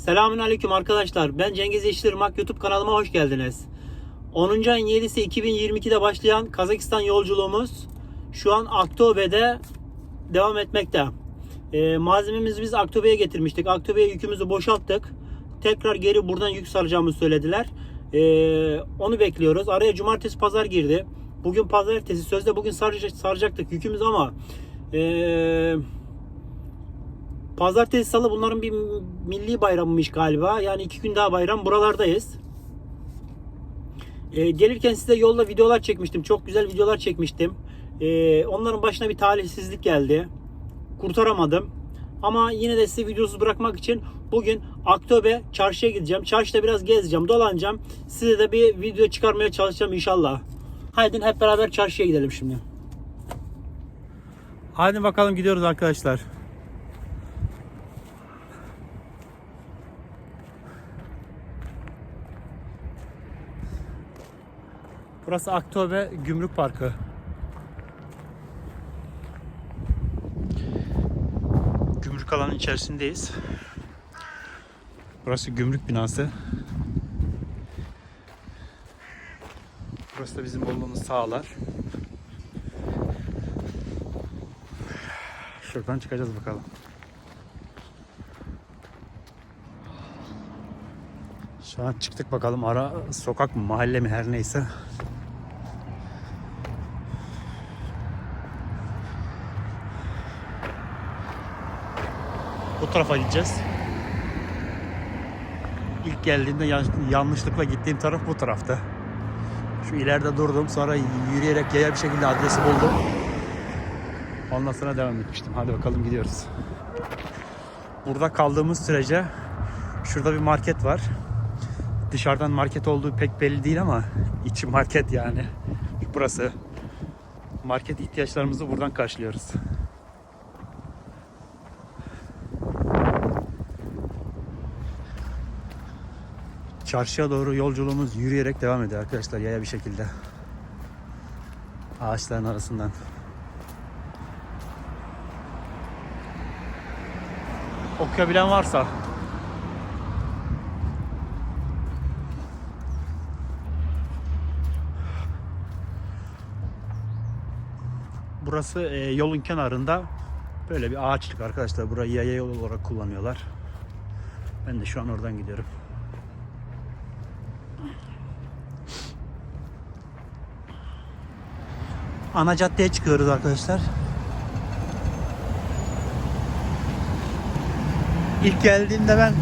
Selamünaleyküm arkadaşlar. Ben Cengiz Yeşilırmak. YouTube kanalıma hoş geldiniz. 10. ayın 7'si 2022'de başlayan Kazakistan yolculuğumuz şu an Aktobe'de devam etmekte. Ee, malzememizi biz Aktobe'ye getirmiştik. Aktobe'ye yükümüzü boşalttık. Tekrar geri buradan yük saracağımızı söylediler. Ee, onu bekliyoruz. Araya cumartesi pazar girdi. Bugün pazartesi sözde bugün saracak, saracaktık yükümüz ama eee Pazartesi salı bunların bir milli bayramıymış galiba. Yani iki gün daha bayram. Buralardayız. Ee, gelirken size yolda videolar çekmiştim. Çok güzel videolar çekmiştim. Ee, onların başına bir talihsizlik geldi. Kurtaramadım. Ama yine de size videosuz bırakmak için bugün Aktobe çarşıya gideceğim. Çarşıda biraz gezeceğim, dolanacağım. Size de bir video çıkarmaya çalışacağım inşallah. Haydi hep beraber çarşıya gidelim şimdi. Haydi bakalım gidiyoruz arkadaşlar. Burası Aktobe Gümrük Parkı. Gümrük alanın içerisindeyiz. Burası gümrük binası. Burası da bizim olduğumuz sahalar. Şuradan çıkacağız bakalım. Şu an çıktık bakalım ara sokak mı mahalle mi her neyse. Bu tarafa gideceğiz. İlk geldiğimde yan- yanlışlıkla gittiğim taraf bu tarafta. Şu ileride durdum sonra yürüyerek yaya bir şekilde adresi buldum. Ondan sonra devam etmiştim. Hadi bakalım gidiyoruz. Burada kaldığımız sürece şurada bir market var. Dışarıdan market olduğu pek belli değil ama içi market yani. Burası. Market ihtiyaçlarımızı buradan karşılıyoruz. Çarşıya doğru yolculuğumuz yürüyerek devam ediyor arkadaşlar yaya bir şekilde. Ağaçların arasından. Okuyabilen varsa Burası e, yolun kenarında böyle bir ağaçlık arkadaşlar. Burayı yaya yol olarak kullanıyorlar. Ben de şu an oradan gidiyorum. Ana caddeye çıkıyoruz arkadaşlar. İlk geldiğimde ben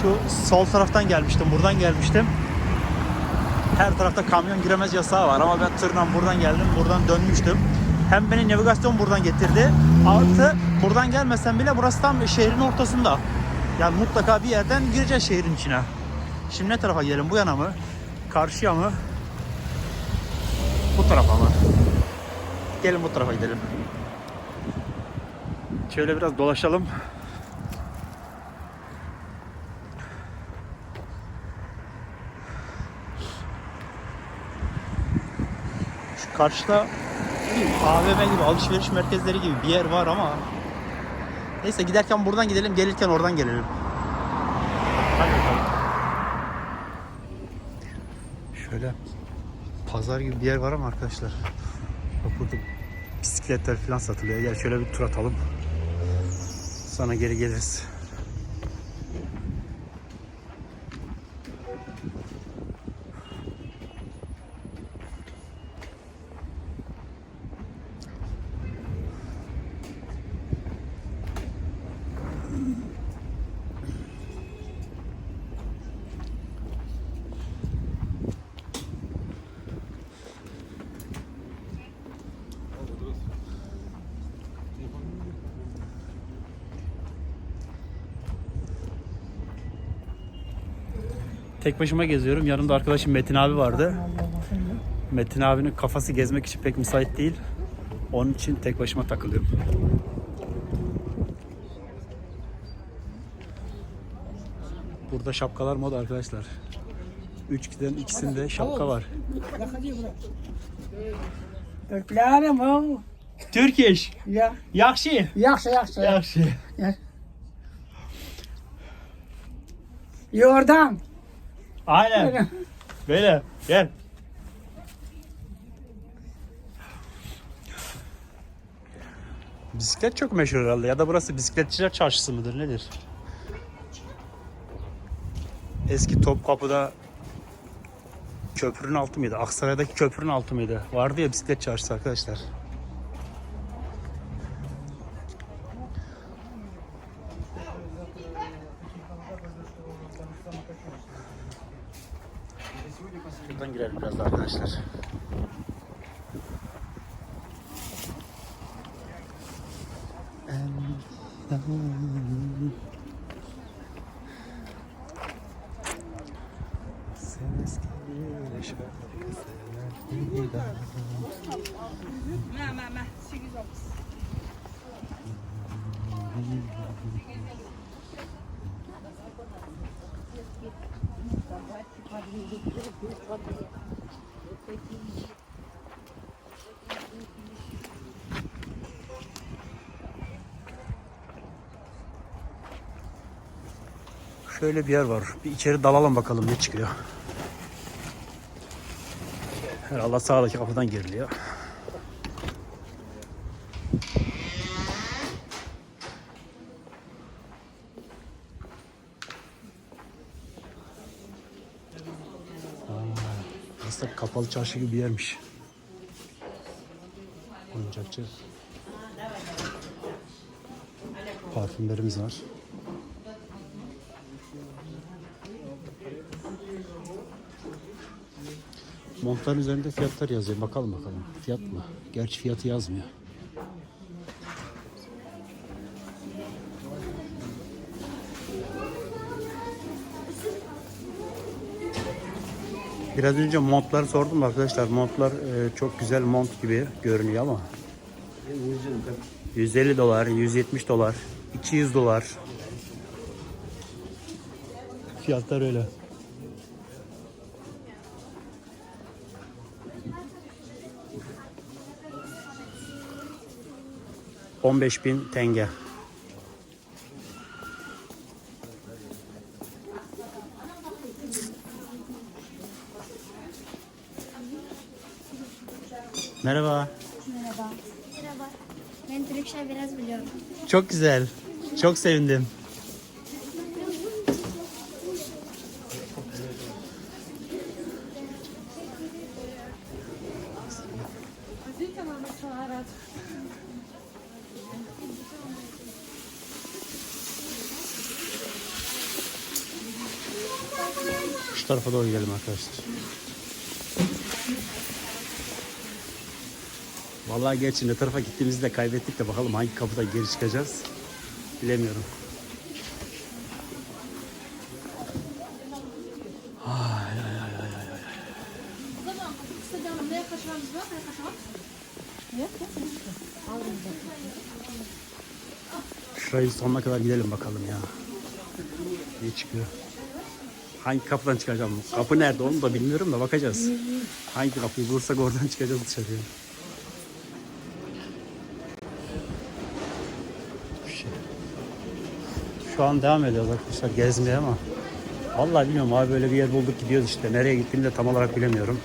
şu sol taraftan gelmiştim. Buradan gelmiştim. Her tarafta kamyon giremez yasağı var ama ben tırla buradan geldim. Buradan dönmüştüm. Hem beni navigasyon buradan getirdi. Artı buradan gelmesem bile burası tam şehrin ortasında. Yani mutlaka bir yerden gireceğiz şehrin içine. Şimdi ne tarafa gidelim? Bu yana mı? Karşıya mı? Bu tarafa mı? Gelin bu tarafa gidelim. Şöyle biraz dolaşalım. Şu karşıda AVM gibi alışveriş merkezleri gibi bir yer var ama neyse giderken buradan gidelim gelirken oradan gelelim. Şöyle pazar gibi bir yer var ama arkadaşlar. Bak burada bisikletler falan satılıyor. Gel şöyle bir tur atalım. Sonra geri geliriz. Tek başıma geziyorum. Yanımda arkadaşım Metin abi vardı. Metin abinin kafası gezmek için pek müsait değil. Onun için tek başıma takılıyorum. Burada şapkalar moda arkadaşlar. Üç kişiden ikisinde şapka var. Türklerim o. Turkish. Ya, Yakşı. yaxşı. Yakşı. Ya. Yordan. Aynen. Böyle gel. Bisiklet çok meşhur herhalde ya da burası bisikletçiler çarşısı mıdır nedir? Eski Topkapı'da köprünün altı mıydı? Aksaray'daki köprünün altı mıydı? Vardı ya bisiklet çarşısı arkadaşlar. Buradan girelim biraz da arkadaşlar. Şöyle bir yer var. Bir içeri dalalım bakalım ne çıkıyor. Herhalde sağdaki kapıdan giriliyor. Aslında kapalı çarşı gibi bir yermiş. Oyuncakçı. Parfümlerimiz var. Montların üzerinde fiyatlar yazıyor. Bakalım bakalım. Fiyat mı? Gerçi fiyatı yazmıyor. Biraz önce montları sordum arkadaşlar. Montlar e, çok güzel mont gibi görünüyor ama 150 dolar, 170 dolar, 200 dolar. Fiyatlar öyle. On beş bin tenge. Merhaba. Merhaba. Merhaba. Ben Türkçe biraz biliyorum. Çok güzel. Çok sevindim. Şu tarafa doğru gidelim arkadaşlar. Vallahi gerçi ne tarafa gittiğimizi de kaybettik de bakalım hangi kapıdan geri çıkacağız. Bilemiyorum. Ay, ay, ay, ay, ay. Şurayı sonuna kadar gidelim bakalım ya. Ne çıkıyor? Hangi kapıdan çıkacağım? Kapı nerede onu da bilmiyorum da bakacağız. Hangi kapıyı bulursak oradan çıkacağız dışarıya. Şu an devam ediyoruz arkadaşlar gezmeye ama Vallahi bilmiyorum abi böyle bir yer bulduk gidiyoruz işte. Nereye gittiğimi de tam olarak bilemiyorum.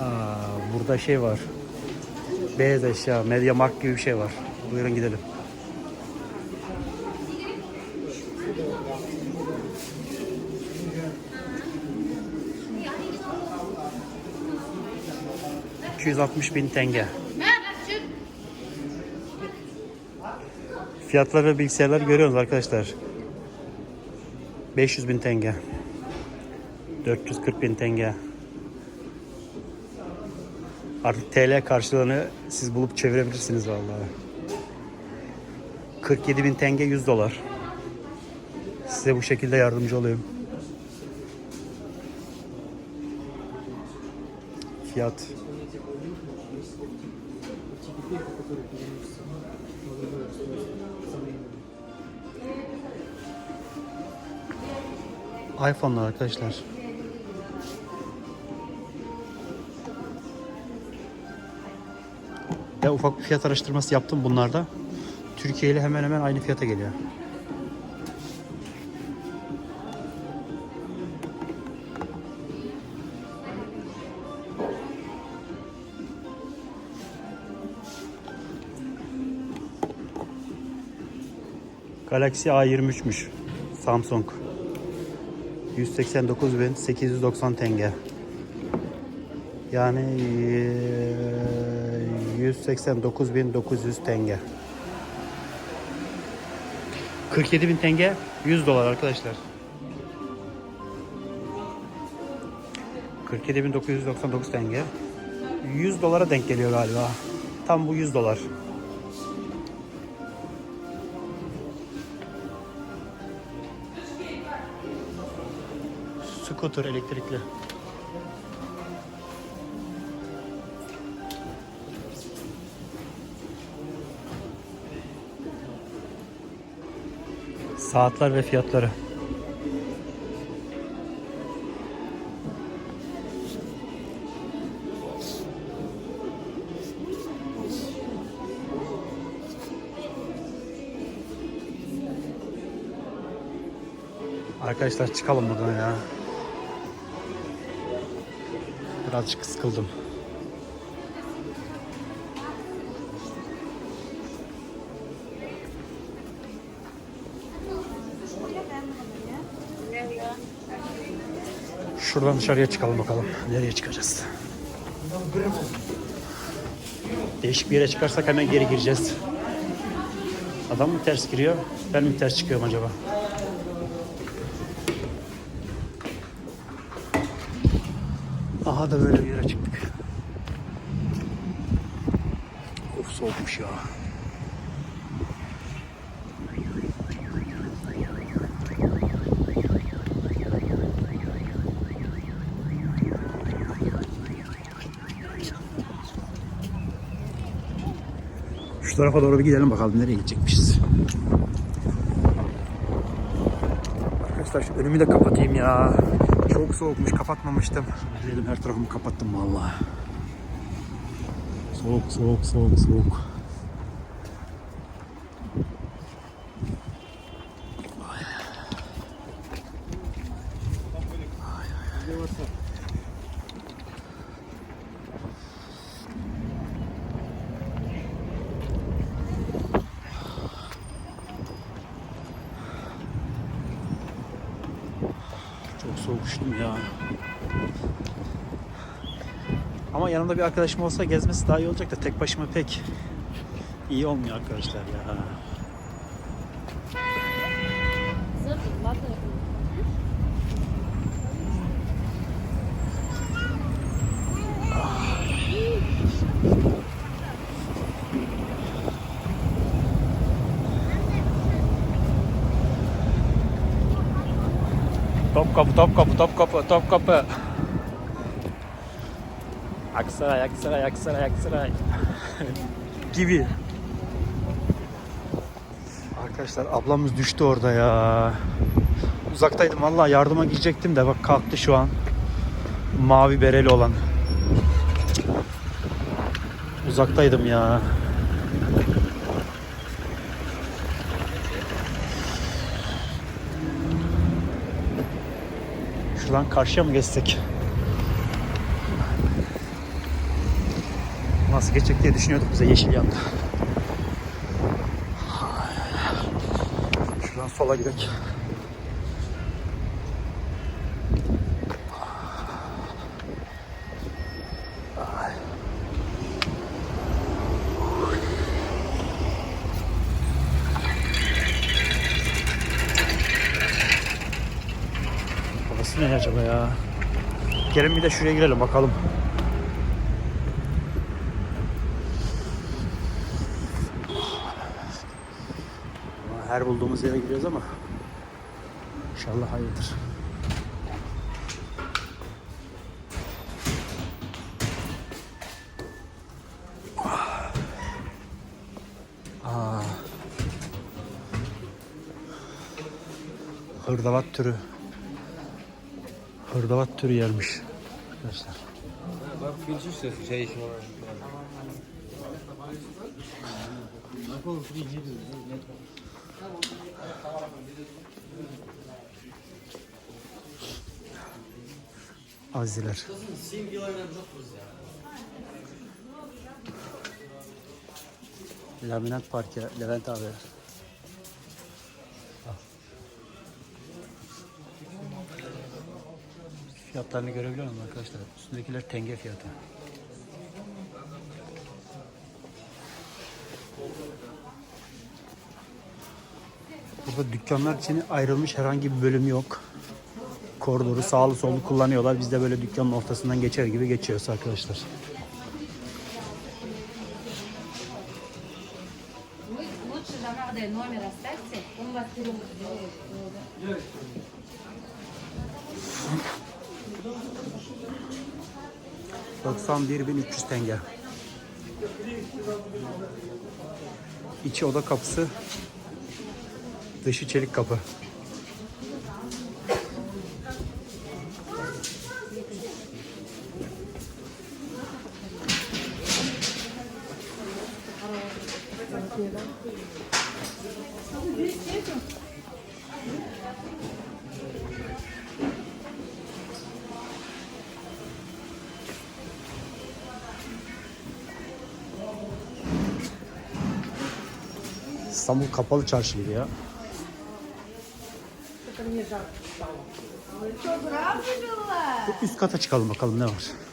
Aa, burada şey var. Beyaz eşya, Media Markt gibi bir şey var. Buyurun gidelim. ...260 bin tenge. Fiyatları ve bilgisayarları görüyorsunuz arkadaşlar. 500 bin tenge. 440 bin tenge. Artık TL karşılığını siz bulup çevirebilirsiniz vallahi. 47 bin tenge 100 dolar. Size bu şekilde yardımcı olayım. Fiyat. iPhone'lar arkadaşlar. Ve ufak bir fiyat araştırması yaptım bunlarda. Türkiye ile hemen hemen aynı fiyata geliyor. Galaxy A23'müş. Samsung. 189.890 tenge. Yani eee, 189.900 tenge. 47.000 tenge 100 dolar arkadaşlar. 47.999 tenge. 100 dolara denk geliyor galiba. Tam bu 100 dolar. Scooter elektrikli. Saatler ve fiyatları. Arkadaşlar çıkalım buradan ya. Birazcık sıkıldım. Şuradan dışarıya çıkalım bakalım. Nereye çıkacağız? Değişik bir yere çıkarsak hemen geri gireceğiz. Adam mı ters giriyor? Ben mi ters çıkıyorum acaba? Aha da böyle bir yere çıktık. Of soğukmuş ya. Tarafa doğru bir gidelim bakalım nereye gidecekmişiz. Arkadaşlar şu önümü de kapatayım ya. Çok soğukmuş kapatmamıştım. Dedim her tarafımı kapattım vallahi. Soğuk soğuk soğuk soğuk. Vay. Ay, ay, ay. Çok soğuk üşüdüm ya. Ama yanımda bir arkadaşım olsa gezmesi daha iyi olacak da tek başıma pek iyi olmuyor arkadaşlar ya. Topkapı, Topkapı, Topkapı, Topkapı. Aksaray, Aksaray, Aksaray, Aksaray. Gibi. Arkadaşlar ablamız düştü orada ya. Uzaktaydım vallahi yardıma gidecektim de bak kalktı şu an. Mavi bereli olan. Uzaktaydım ya. Şuradan karşıya mı geçsek? Nasıl geçecek diye düşünüyorduk bize yeşil yandı. Şuradan sola gidelim. Burası ne acaba ya? Gelin bir de şuraya girelim bakalım. Her bulduğumuz yere giriyoruz ama inşallah hayırdır. Aa. Hırdavat türü. Hırdavat türü yermiş. Arkadaşlar. Bak filtre şey şu an. Aziler. Laminat parke Levent abi. Fiyatlarını görebiliyor musunuz arkadaşlar? Üstündekiler tenge fiyatı. Burada dükkanlar için ayrılmış herhangi bir bölüm yok koridoru sağlı sollu kullanıyorlar. Biz de böyle dükkanın ortasından geçer gibi geçiyoruz arkadaşlar. ...91.300 tenge. İçi oda kapısı... ...dışı çelik kapı. İstanbul kapalı çarşı gibi ya. Üst kata çıkalım bakalım ne var.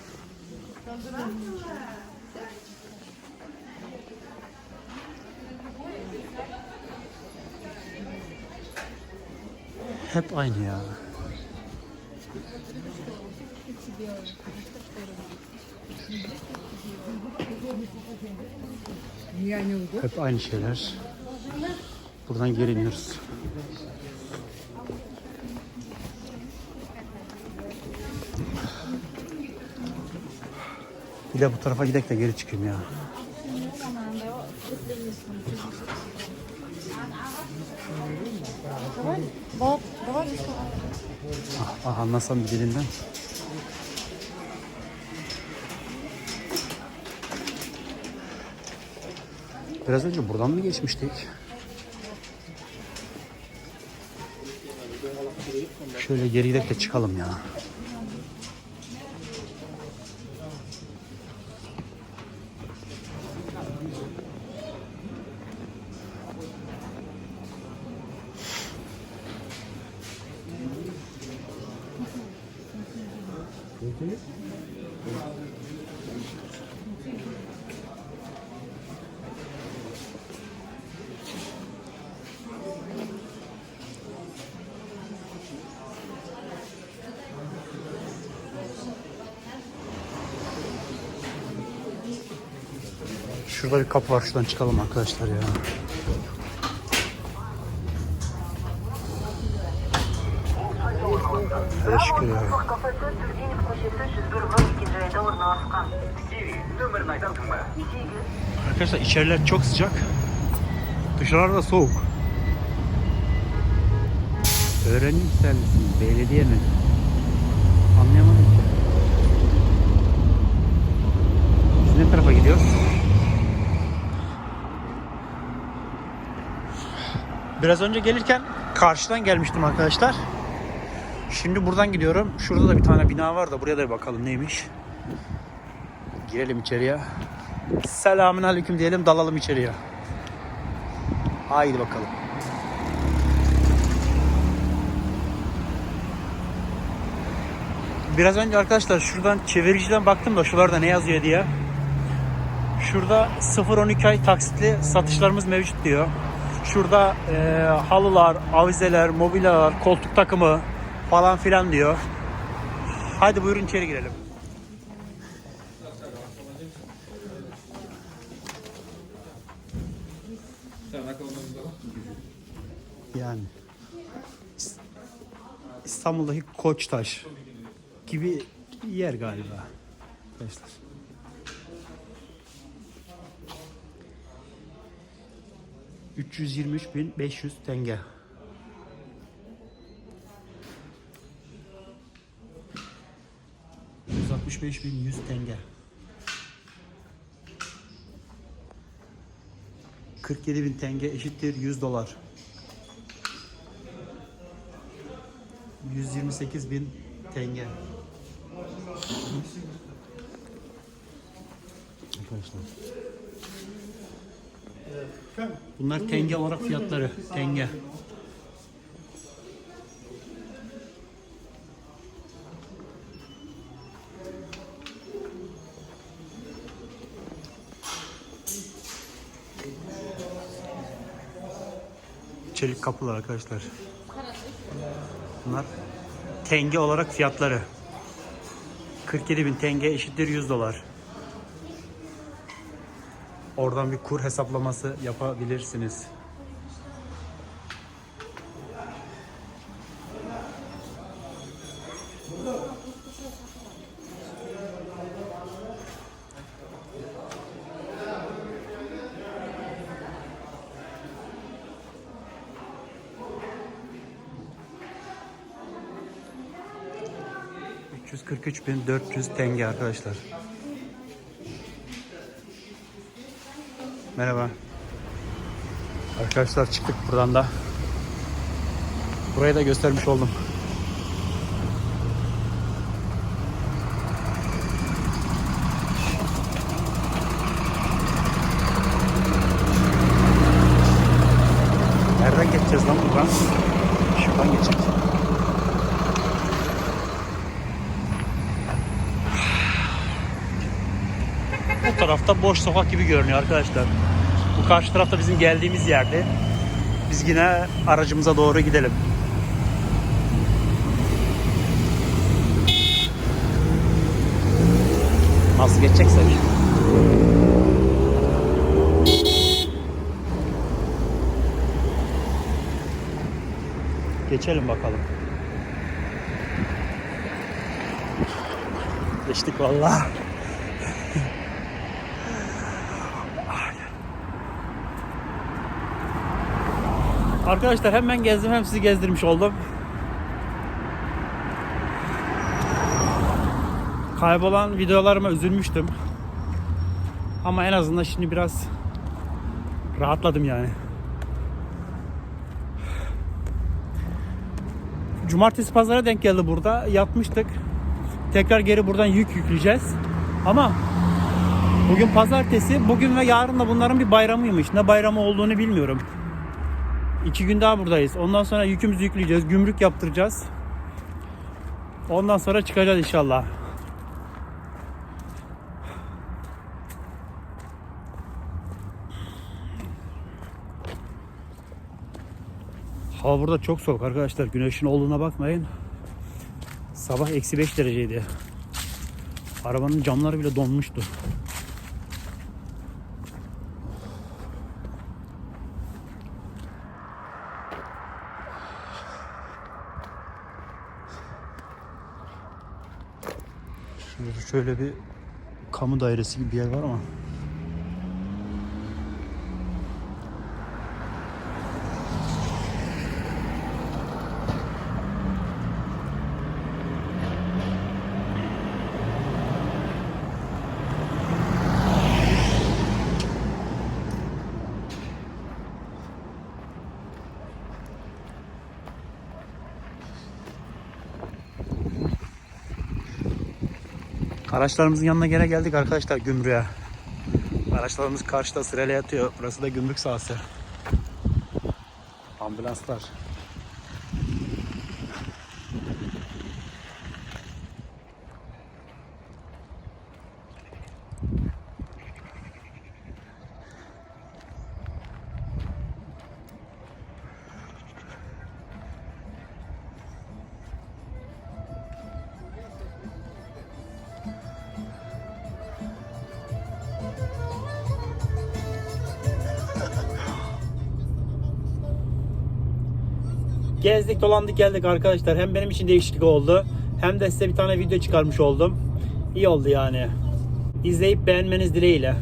Hep aynı ya. Hep aynı şeyler. Buradan geri iniyoruz. Bir de bu tarafa gidek de geri çıkayım ya. Ah, ah anlasam bir dilinden. Biraz önce buradan mı geçmiştik? Şöyle geri de çıkalım ya. Şurada bir kapı var. Şuradan çıkalım arkadaşlar ya. Hele şükür Arkadaşlar içeriler çok sıcak. Dışarıda soğuk. Öğrenim servisi, belediye mi? Anlayamadım ki. Biz ne tarafa gidiyoruz? Biraz önce gelirken karşıdan gelmiştim arkadaşlar. Şimdi buradan gidiyorum. Şurada da bir tane bina var da buraya da bir bakalım neymiş. Girelim içeriye. Selamün aleyküm diyelim dalalım içeriye. Haydi bakalım. Biraz önce arkadaşlar şuradan çeviriciden baktım da şuralarda ne yazıyor diye. Şurada 0-12 ay taksitli satışlarımız mevcut diyor. Şurada e, halılar, avizeler, mobilyalar, koltuk takımı falan filan diyor. Haydi buyurun içeri girelim. Yani İs- İstanbul'daki Koçtaş gibi yer galiba. Arkadaşlar. ...323.500 tenge. ...165.100 tenge. 47 bin tenge eşittir 100 dolar. 128 bin tenge. Arkadaşlar. Bunlar tenge olarak fiyatları. Tenge. Çelik kapılar arkadaşlar. Bunlar tenge olarak fiyatları. 47 bin tenge eşittir 100 dolar. Oradan bir kur hesaplaması yapabilirsiniz. ...343.400 tenge arkadaşlar. Merhaba. Arkadaşlar çıktık buradan da. Burayı da göstermiş oldum. Bu tarafta boş sokak gibi görünüyor arkadaşlar. Bu karşı tarafta bizim geldiğimiz yerde. Biz yine aracımıza doğru gidelim. Nasıl geçeceksek. Geçelim bakalım. Geçtik vallahi. Arkadaşlar hem ben gezdim hem sizi gezdirmiş oldum. Kaybolan videolarıma üzülmüştüm. Ama en azından şimdi biraz rahatladım yani. Cumartesi pazara denk geldi burada. Yatmıştık. Tekrar geri buradan yük yükleyeceğiz. Ama bugün pazartesi. Bugün ve yarın da bunların bir bayramıymış. Ne bayramı olduğunu bilmiyorum. İki gün daha buradayız. Ondan sonra yükümüzü yükleyeceğiz. Gümrük yaptıracağız. Ondan sonra çıkacağız inşallah. Hava burada çok soğuk arkadaşlar. Güneşin olduğuna bakmayın. Sabah eksi 5 dereceydi. Arabanın camları bile donmuştu. Şurada şöyle bir kamu dairesi gibi bir yer var ama Araçlarımızın yanına gene geldik arkadaşlar gümrüğe. Araçlarımız karşıda sırayla yatıyor. Burası da gümrük sahası. Ambulanslar. Gezdik dolandık geldik arkadaşlar. Hem benim için değişiklik oldu. Hem de size bir tane video çıkarmış oldum. İyi oldu yani. İzleyip beğenmeniz dileğiyle.